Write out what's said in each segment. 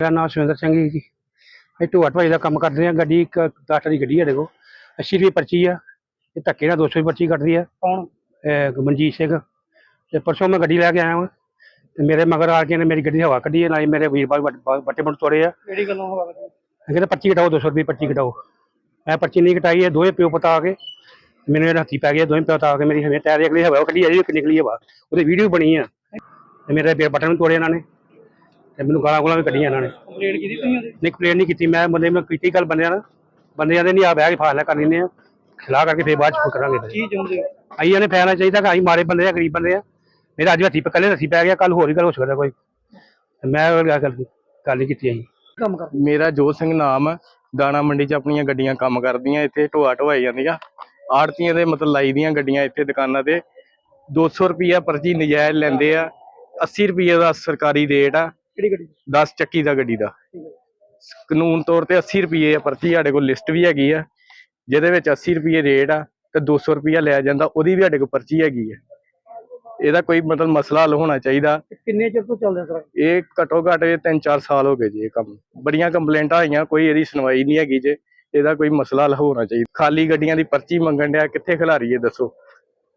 ਮੇਰਾ ਨਾਮ ਸੁਰਿੰਦਰ ਸਿੰਘ ਜੀ। ਜੀ ਅਸੀਂ ਢੋਆ ਢਵਾਈ ਦਾ ਕੰਮ ਕਰਦੇ ਹਾਂ। ਗੱਡੀ ਇੱਕ ਟਾਟਾ ਦੀ ਗੱਡੀ ਹੈ ਕੋਲ। 80 ਰੁਪਏ ਪਰਚੀ ਆ। ਇਹ ਧੱਕੇ ਨਾਲ 200 ਦੀ ਪਰਚੀ ਕੱਟਦੀ ਆ। ਕੌਣ? ਇਹ ਮਨਜੀਤ ਸਿੰਘ। ਤੇ ਪਰਸੋਂ ਮੈਂ ਗੱਡੀ ਲੈ ਕੇ ਆਇਆ ਹਾਂ ਤੇ ਮੇਰੇ ਮਗਰ ਆ ਕੇ ਨੇ ਮੇਰੀ ਗੱਡੀ ਦੀ ਹਵਾ ਕੱਢੀ ਹੈ ਨਾਲੇ ਮੇਰੇ ਵੀਰ ਬਾਈ ਬੱਟੇ ਬਣ ਤੋੜੇ ਆ। ਕਿਹੜੀ ਗੱਲੋਂ ਹਵਾ ਕੱਢੀ? ਇਹ ਕਹਿੰਦੇ ਪਰਚੀ ਕਟਾਓ 200 ਰੁਪਏ ਪਰਚੀ ਕਟਾਓ। ਮੈਂ ਪਰਚੀ ਨਹੀਂ ਕਟਾਈ ਇਹ ਦੋਵੇਂ ਪਿਓ ਪਤਾ ਆ ਕੇ ਮੈਨੂੰ ਇਹਦਾ ਹੱਥੀ ਪੈ ਗਿਆ। ਦੋਵੇਂ ਪਿਓ ਪਤਾ ਆ ਕੇ ਮੇਰੀ ਹਵੇਂ ਟਾਇਰ ਦੀ ਅਗਲੀ ਹਵਾ ਕੱਢੀ ਆ ਜੀ ਨਿਕਲੀ ਹਵਾ। ਉਹਦੀ ਵੀਡੀਓ ਬਣੀ ਆ। ਤੇ ਮੇਰੇ ਬਟਨ ਤੋੜੇ ਇਹਨਾਂ ਨੇ। ਤੇ ਮੈਨੂੰ ਗਾਲਾਂ ਗੋਲਾਂ ਵੀ ਕੱਢੀਆਂ ਇਹਨਾਂ ਨੇ। ਕੰਪਲੇਂਟ ਕੀਤੀ ਤੁਸੀਂ ਉਹਦੇ? ਨਹੀਂ ਕੰਪਲੇਂਟ ਨਹੀਂ ਕੀਤੀ। ਮੈਂ ਬੰਦੇ ਨੂੰ ਕੀਤੀ ਗੱਲ ਬੰਦਿਆਂ ਨਾਲ। ਬੰਦਿਆਂ ਦੇ ਨਹੀਂ ਆ ਬਹਿ ਕੇ ਫਾਸਲਾ ਕਰ ਲੈਂਦੇ ਆ। ਖਿਲਾ ਕਰਕੇ ਫੇਰ ਬਾਅਦ ਚ ਕਰਾਂਗੇ ਕੀ ਚਾਹੁੰਦੇ ਹੋ? ਆਈਆਂ ਨੇ ਫੈਸਲਾ ਚਾਹੀਦਾ ਕਿ ਮਾਰੇ ਬੰਦੇ ਆ ਗਰੀਬ ਬੰਦੇ ਆ। ਮੇਰਾ ਅੱਜ ਹੱਥੀ ਕੱਲੇ ਹੱਥੀ ਪੈ ਗਿਆ ਕੱਲ ਹੋਰ ਹੀ ਗੱਲ ਹੋ ਸਕਦਾ ਕੋਈ। ਮੈਂ ਉਹ ਗੱਲ ਕੀਤੀ ਅਸੀਂ। ਕੰਮ ਕਰ ਮੇਰਾ ਜੋਤ ਸਿੰਘ ਨਾਮ ਹੈ ਦਾਣਾ ਮੰਡੀ 'ਚ ਆਪਣੀਆਂ ਗੱਡੀਆਂ ਕੰਮ ਕਰਦੀਆਂ ਇੱਥੇ ਢੋਆ ਢਵਾਈ ਜਾਂਦੀਆਂ। ਆੜਤੀਆਂ ਦੇ ਮਤਲਬ ਲਾਈ ਦੀਆਂ ਗੱਡੀਆਂ ਇੱਥੇ ਦੁਕਾਨਾਂ ਤੇ। 200 ਰੁਪਿਆ ਪਰਚੀ ਨਜਾਇਜ਼ ਲੈਂਦੇ ਆ। 80 ਰੁਪਏ ਦਾ ਸਰਕਾਰੀ ਰੇਟ ਆ। ਕਿਹੜੀ ਗੱਡੀ? 10 ਚੱਕੀ ਦਾ ਗੱਡੀ ਦਾ। ਕਾਨੂੰਨ ਤੌਰ ਤੇ 80 ਰੁਪਏ ਆ ਪਰਚੀ ਸਾਡੇ ਕੋਲ ਲਿਸਟ ਵੀ ਹੈਗੀ ਆ ਜਿਹਦੇ ਵਿੱਚ 80 ਰੁਪਏ ਰੇਟ ਆ ਤੇ 200 ਰੁਪਿਆ ਲਿਆ ਜਾਂਦਾ ਉਹਦੀ ਵੀ ਸਾਡੇ ਕੋਲ ਪਰਚੀ ਹੈਗੀ ਆ। ਇਹਦਾ ਕੋਈ ਮਤਲਬ ਮਸਲਾ ਹੱਲ ਹੋਣਾ ਚਾਹੀਦਾ। ਕਿੰਨੇ ਚਿਰ ਤੋਂ ਚੱਲਦਾ ਸਰ? ਇਹ ਘੱਟੋ ਘੱਟ ਇਹ ਤਿੰਨ ਚਾਰ ਸਾਲ ਹੋ ਗਏ ਜੀ ਇਹ ਕੰਮ। ਬੜੀਆਂ ਕੰਪਲੇਂਟਾਂ ਆਈਆਂ ਕੋਈ ਇਹਦੀ ਸੁਣਵਾਈ ਨਹੀਂ ਹੈਗੀ ਜੇ ਇਹਦਾ ਕੋਈ ਮਸਲਾ ਹੱਲ ਹੋਣਾ ਚਾਹੀਦਾ। ਖਾਲੀ ਗੱਡੀਆਂ ਦੀ ਪਰਚੀ ਮੰਗਣ ਡਿਆ ਕਿੱਥੇ ਖਿਲਾਰੀਏ ਦੱਸੋ?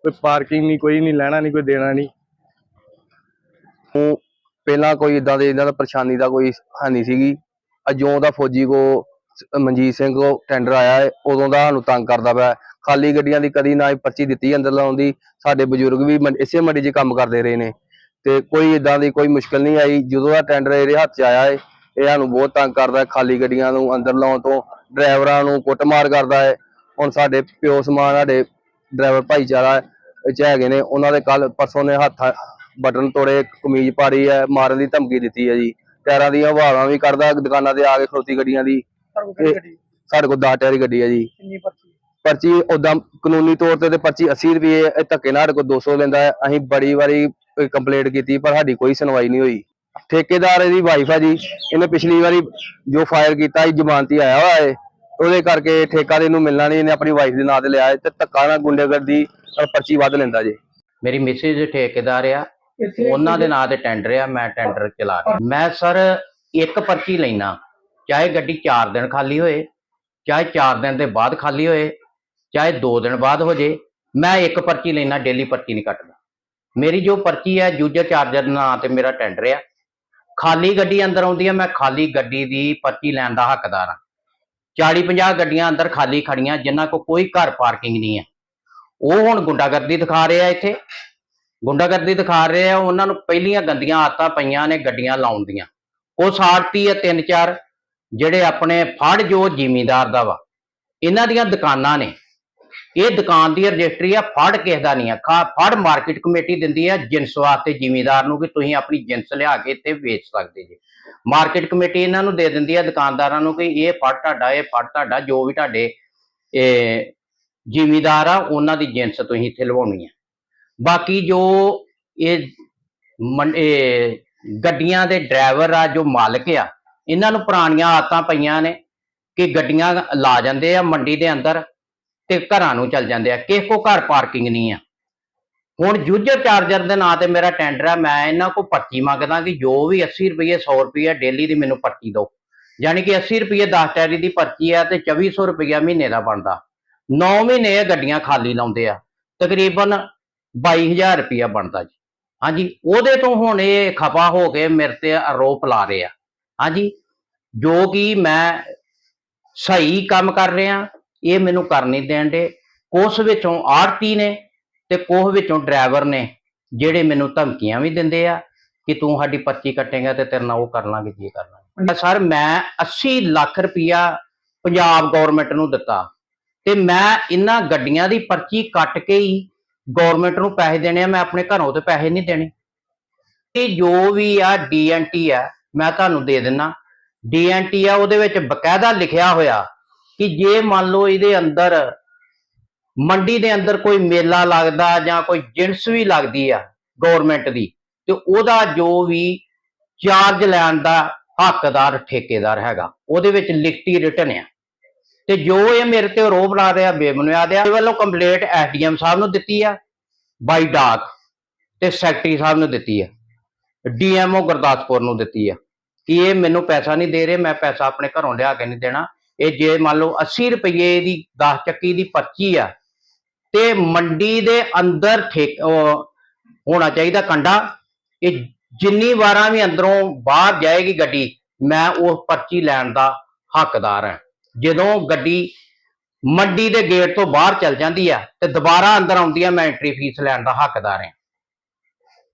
ਕੋਈ ਪਾਰਕਿੰਗ ਨਹੀਂ ਕੋਈ ਨਹੀਂ ਲੈਣਾ ਨਹੀਂ ਕੋਈ ਦੇਣਾ ਨਹੀਂ। ਨੂੰ ਪਹਿਲਾਂ ਕੋਈ ਇਦਾਂ ਦੇ ਇਹਨਾਂ ਦਾ ਪਰੇਸ਼ਾਨੀ ਦਾ ਕੋਈ ਹਾਨੀ ਸੀਗੀ। ਅਜੋਂ ਦਾ ਫੌਜੀ ਕੋ ਮਨਜੀਤ ਸਿੰਘ ਕੋ ਟੈਂਡਰ ਆਇਆ ਹੈ, ਉਦੋਂ ਦਾ ਸਾਨੂੰ ਤੰਗ ਕਰਦਾ ਪਿਆ ਖਾਲੀ ਗੱਡੀਆਂ ਦੀ ਕਦੀ ਨਾ ਪਰਚੀ ਦਿੱਤੀ ਅੰਦਰ ਲਾਉਣ ਦੀ। ਸਾਡੇ ਬਜ਼ੁਰਗ ਵੀ ਇਸੇ ਮੰਡੀ 'ਚ ਕੰਮ ਕਰਦੇ ਰਹੇ ਨੇ। ਤੇ ਕੋਈ ਇਦਾਂ ਦੀ ਕੋਈ ਮੁਸ਼ਕਲ ਨਹੀਂ ਆਈ। ਜਦੋਂ ਦਾ ਟੈਂਡਰ ਇਹਦੇ ਹੱਥ 'ਚ ਆਇਆ ਹੈ, ਇਹ ਸਾਨੂੰ ਬਹੁਤ ਤੰਗ ਕਰਦਾ ਖਾਲੀ ਗੱਡੀਆਂ ਨੂੰ ਅੰਦਰ ਲਾਉਣ ਤੋਂ ਡਰਾਈਵਰਾਂ ਨੂੰ ਕੁੱਟਮਾਰ ਕਰਦਾ ਹੈ। ਹੁਣ ਸਾਡੇ ਪਿਓ ਸਮਾਨ, ਸਾਡੇ ਡਰਾਈਵਰ ਭਾਈਚਾਰਾ ਇਹ ਹੈਗੇ ਨੇ। ਉਹਨਾਂ ਦੇ ਕੱਲ ਪਰਸੋਂ ਨੇ ਹੱਥ ਬਟਨ ਤੋੜੇ ਕਮੀਜ਼ ਪਾੜੀ ਹੈ ਮਾਰਨ ਦੀ ਧਮਕੀ ਦਿੱਤੀ ਹੈ ਜੀ। ਟਾਇਰਾਂ ਦੀਆਂ ਹਵਾਵਾਂ ਵੀ ਕਰਦਾ ਦੁਕਾਨਾਂ ਤੇ ਆ ਕੇ ਖਲੋਤੀ ਗੱਡੀਆਂ ਦੀ। ਸਾਡੇ ਕੋਲ 10 ਟਾਇਰ ਦੀ ਗੱਡੀ ਹੈ ਜੀ। ਕਿੰਨੀ ਪਰਚੀ ਪਰਚੀ ਉਦਾਂ ਕਾਨੂੰਨੀ ਤੌਰ ਤੇ ਤੇ ਪਰਚੀ 80 ਰੁਪਏ ਇਹ ਧੱਕੇ ਨਾਲ ਸਾਡੇ ਕੋਲ 200 ਲੈਂਦਾ ਹੈ। ਅਸੀਂ ਬੜੀ ਵਾਰੀ ਕੰਪਲੇਂਟ ਕੀਤੀ ਪਰ ਸਾਡੀ ਕੋਈ ਸੁਣਵਾਈ ਨਹੀਂ ਹੋਈ। ਠੇਕੇਦਾਰ ਇਹਦੀ ਵਾਈਫ ਹੈ ਜੀ ਇਹਨੇ ਪਿਛਲੀ ਵਾਰੀ ਜੋ ਫਾਇਰ ਕੀਤਾ ਸੀ ਜ਼ਮਾਨਤੀ ਆਇਆ ਹੋਇਆ ਹੈ। ਉਹਦੇ ਕਰਕੇ ਠੇਕਾ ਦੇ ਨੂੰ ਮਿਲਣਾ ਨਹੀਂ ਇਹਨੇ ਆਪਣੀ ਵਾਈਫ ਦੇ ਨਾਂ ਤੇ ਲਿਆ ਹੈ ਤੇ ਧੱਕਾ ਨਾਲ ਗੁੰਡੇਗਰਦੀ ਪਰਚੀ ਵੱਧ ਲੈਂਦਾ ਜੀ। ਮੇਰੀ ਮਿਸਿਸ ਠੇਕੇਦਾਰ ਆ ਉਹਨਾਂ ਦੇ ਨਾਂ ਤੇ ਟੈਂਡਰ ਆ ਮੈਂ ਟੈਂਡਰ ਚਲਾ ਰਿਹਾ ਮੈਂ ਸਰ ਇੱਕ ਪਰਚੀ ਲੈਣਾ ਚਾਹੇ ਗੱਡੀ 4 ਦਿਨ ਖਾਲੀ ਹੋਏ ਚਾਹੇ 4 ਦਿਨ ਦੇ ਬਾਅਦ ਖਾਲੀ ਹੋਏ ਚਾਹੇ 2 ਦਿਨ ਬਾਅਦ ਹੋ ਜੇ ਮੈਂ ਇੱਕ ਪਰਚੀ ਲੈਣਾ ਡੇਲੀ ਪਰਚੀ ਨਹੀਂ ਕੱਟਦਾ। ਮੇਰੀ ਜੋ ਪਰਚੀ ਹੈ ਯੂਜ਼ਰ ਚਾਰਜਰ ਨਾਂ ਤੇ ਮੇਰਾ ਟੈਂਡਰ ਆ। ਖਾਲੀ ਗੱਡੀ ਅੰਦਰ ਆਉਂਦੀ ਹੈ ਮੈਂ ਖਾਲੀ ਗੱਡੀ ਦੀ ਪਰਚੀ ਲੈਣ ਦਾ ਹੱਕਦਾਰ ਹਾਂ 40 50 ਗੱਡੀਆਂ ਅੰਦਰ ਖਾਲੀ ਖੜੀਆਂ ਜਿਨ੍ਹਾਂ ਕੋ ਕੋਈ ਘਰ ਪਾਰਕਿੰਗ ਨਹੀਂ ਹੈ ਉਹ ਹੁਣ ਗੁੰਡਾਗਰਦੀ ਦਿਖਾ ਰਹੇ ਆ ਇੱਥੇ। ਗੁੰਡਾਗਰਦੀ ਦਿਖਾ ਰਹੇ ਆ, ਉਹਨਾਂ ਨੂੰ ਪਹਿਲੀਆਂ ਗੰਦੀਆਂ ਆਦਤਾਂ ਪਈਆਂ ਨੇ ਗੱਡੀਆਂ ਲਾਉਣ ਦੀਆਂ। ਉਹ ਸਾੜਤੀ ਆ, ਤਿੰਨ ਚਾਰ, ਜਿਹੜੇ ਆਪਣੇ ਫੜ ਜੋ ਜ਼ਿਮੀਂਦਾਰ ਦਾ ਵਾ। ਇਹਨਾਂ ਦੀਆਂ ਦੁਕਾਨਾਂ ਨੇ। ਇਹ ਦੁਕਾਨ ਦੀ ਰਜਿਸਟਰੀ ਆ, ਫੜ ਕਿਸੇ ਦਾ ਨਹੀਂ ਆ। ਫੜ ਮਾਰਕੀਟ ਕਮੇਟੀ ਦਿੰਦੀ ਆ ਜਿੰਸ ਵਾਸਤੇ ਜ਼ਿਮੀਂਦਾਰ ਨੂੰ ਕਿ ਤੁਸੀਂ ਆਪਣੀ ਜਿੰਸ ਲਿਆ ਕੇ ਇੱਥੇ ਵੇਚ ਸਕਦੇ ਜੀ। ਮਾਰਕੀਟ ਕਮੇਟੀ ਇਹਨਾਂ ਨੂੰ ਦੇ ਦਿੰਦੀ ਆ ਦੁਕਾਨਦਾਰਾਂ ਨੂੰ ਕਿ ਇਹ ਫੜ ਤੁਹਾਡਾ, ਇਹ ਫੜ ਤੁਹਾਡਾ, ਜੋ ਵੀ ਤੁਹਾਡੇ, ਇਹ ਜ਼ਿਮੀਂਦਾਰ ਆ, ਉਹਨਾਂ ਦੀ ਜਿੰਸ ਤੁਸੀਂ ਇੱਥੇ ਲਵਾਉਣੀ ਆ। ਬਾਕੀ ਜੋ ਇਹ ਗੱਡੀਆਂ ਦੇ ਡਰਾਈਵਰ ਆ, ਜੋ ਮਾਲਕ ਆ, ਇਹਨਾਂ ਨੂੰ ਪੁਰਾਣੀਆਂ ਆਦਤਾਂ ਪਈਆਂ ਨੇ ਕਿ ਗੱਡੀਆਂ ਲਾ ਜਾਂਦੇ ਆ ਮੰਡੀ ਦੇ ਅੰਦਰ ਤੇ ਘਰਾਂ ਨੂੰ ਚੱਲ ਜਾਂਦੇ ਆ। ਕਿਸੇ ਕੋ ਘਰ ਪਾਰਕਿੰਗ ਨਹੀਂ ਆ। ਹੁਣ ਯੂਜ਼ਰ ਚਾਰਜਰ ਦੇ ਨਾਂ ਤੇ ਮੇਰਾ ਟੈਂਡਰ ਆ, ਮੈਂ ਇਹਨਾਂ ਕੋ ਪਰਚੀ ਮੰਗਦਾ ਕਿ ਜੋ ਵੀ 80 ਰੁਪਏ 100 ਰੁਪਏ ਡੇਲੀ ਦੀ ਮੈਨੂੰ ਪਰਚੀ ਦਿਓ। ਯਾਨੀ ਕਿ 80 ਰੁਪਏ 10 ਟੈਰੀ ਦੀ ਪਰਚੀ ਆ ਤੇ 2400 ਰੁਪਏ ਮਹੀਨੇ ਦਾ ਬਣਦਾ। 9 ਮਹੀਨੇ ਇਹ ਗੱਡੀਆਂ ਖਾਲੀ ਲਾਉਂਦੇ ਆ। ਤਕਰੀਬਨ 22000 ਰੁਪਇਆ ਬਣਦਾ ਜੀ। ਹਾਂਜੀ, ਉਹਦੇ ਤੋਂ ਹੁਣ ਇਹ ਖਪਾ ਹੋ ਕੇ ਮੇਰੇ ਤੇ ਆਰੋਪ ਲਾ ਰਹੇ। ਆ ਹਾਂਜੀ, ਜੋ ਕਿ ਮੈਂ ਸਹੀ ਕੰਮ ਕਰ ਰਿਹਾ, ਇਹ ਮੈਨੂੰ ਕਰ ਨਹੀਂ ਦੇਣ ਦੇ। ਕੁਛ ਵਿੱਚੋਂ ਆੜਤੀ ਨੇ ਤੇ ਕੁਛ ਵਿੱਚੋਂ ਡਰਾਈਵਰ ਨੇ, ਜਿਹੜੇ ਮੈਨੂੰ ਧਮਕੀਆਂ ਵੀ ਦਿੰਦੇ ਆ ਕਿ ਤੂੰ ਸਾਡੀ ਪਰਚੀ ਕੱਟੇਗਾ ਤੇ ਤੇਰੇ ਨਾਲ ਉਹ ਕਰ ਲਾਂਗੇ, ਜੀ ਕਰ ਲਾਂਗੇ। ਸਰ, ਮੈਂ 80 ਲੱਖ ਰੁਪਇਆ ਪੰਜਾਬ ਗਵਰਨਮੈਂਟ ਨੂੰ ਦਿੱਤਾ ਤੇ ਮੈਂ ਇਹਨਾਂ ਗੱਡੀਆਂ ਦੀ ਪਰਚੀ ਕੱਟ ਕੇ ਹੀ ਗਵਰਨਮੈਂਟ ਨੂੰ ਪੈਸੇ ਦੇਣੇ ਆ, ਮੈਂ ਆਪਣੇ ਘਰੋਂ ਤੇ ਪੈਸੇ ਨਹੀਂ ਦੇਣੇ। ਇਹ ਜੋ ਵੀ ਆ ਡੀਐਨਟੀ ਆ, ਮੈਂ ਤੁਹਾਨੂੰ ਦੇ ਦਿੰਨਾ। ਡੀਐਨਟੀ ਆ, ਉਹਦੇ ਵਿੱਚ ਬਕਾਇਦਾ ਲਿਖਿਆ ਹੋਇਆ ਕਿ ਜੇ ਮੰਨ ਲਓ ਇਹਦੇ ਅੰਦਰ, ਮੰਡੀ ਦੇ ਅੰਦਰ ਕੋਈ ਮੇਲਾ ਲੱਗਦਾ ਜਾਂ ਕੋਈ ਜਿੰਸ ਵੀ ਲੱਗਦੀ ਆ ਗਵਰਨਮੈਂਟ ਦੀ, ਤੇ ਉਹਦਾ ਜੋ ਵੀ ਚਾਰਜ ਲੈਣ ਦਾ ਹੱਕਦਾਰ, ਠੇਕੇਦਾਰ ਹੈਗਾ, ਉਹਦੇ ਵਿੱਚ ਲਿਖਤੀ ਰਿਟਨ ਆ। ਤੇ ਜੋ ਇਹ ਮੇਰੇ ਤੇ ਆਰੋਪ ਲਾ ਰਿਹਾ ਬੇਬੁਨਿਆਦ ਆ ਇਹ ਵੱਲੋਂ ਕੰਪਲੇਂਟ ਐਸਡੀਐਮ ਸਾਹਿਬ ਨੂੰ ਦਿੱਤੀ ਆ, ਬਾਈ ਡਾਕ ਤੇ ਸੈਕਟਰੀ ਸਾਹਿਬ ਨੂੰ ਦਿੱਤੀ ਆ ਡੀਐਮਓ ਗੁਰਦਾਸਪੁਰ ਨੂੰ ਦਿੱਤੀ ਆ ਕਿ ਇਹ ਮੈਨੂੰ ਪੈਸਾ ਨਹੀਂ ਦੇ ਰਹੇ, ਮੈਂ ਪੈਸਾ ਆਪਣੇ ਘਰੋਂ ਲਿਆ ਕੇ ਨਹੀਂ ਦੇਣਾ। ਇਹ ਜੇ ਮੰਨ ਲਓ 80 ਰੁਪਏ ਦੀ 10 ਚੱਕੀ ਦੀ ਪਰਚੀ ਆ, ਤੇ ਮੰਡੀ ਦੇ ਅੰਦਰ ਠੇਕ ਹੋਣਾ ਚਾਹੀਦਾ ਕੰਡਾ, ਇਹ ਜਿੰਨੀ ਵਾਰਾਂ ਵੀ ਅੰਦਰੋਂ ਬਾਹਰ ਜਾਏਗੀ ਗੱਡੀ, ਮੈਂ ਉਹ ਪਰਚੀ ਲੈਣ ਦਾ ਹੱਕਦਾਰ ਹਾਂ। ਜਦੋਂ ਗੱਡੀ ਮੰਡੀ ਦੇ ਗੇਟ ਤੋਂ ਬਾਹਰ ਚੱਲ ਜਾਂਦੀ ਆ ਤੇ ਦੁਬਾਰਾ ਅੰਦਰ ਆਉਂਦੀ ਆ ਮੈਂ ਐਂਟਰੀ ਫੀਸ ਲੈਣ ਦਾ ਹੱਕਦਾਰ ਹਾਂ।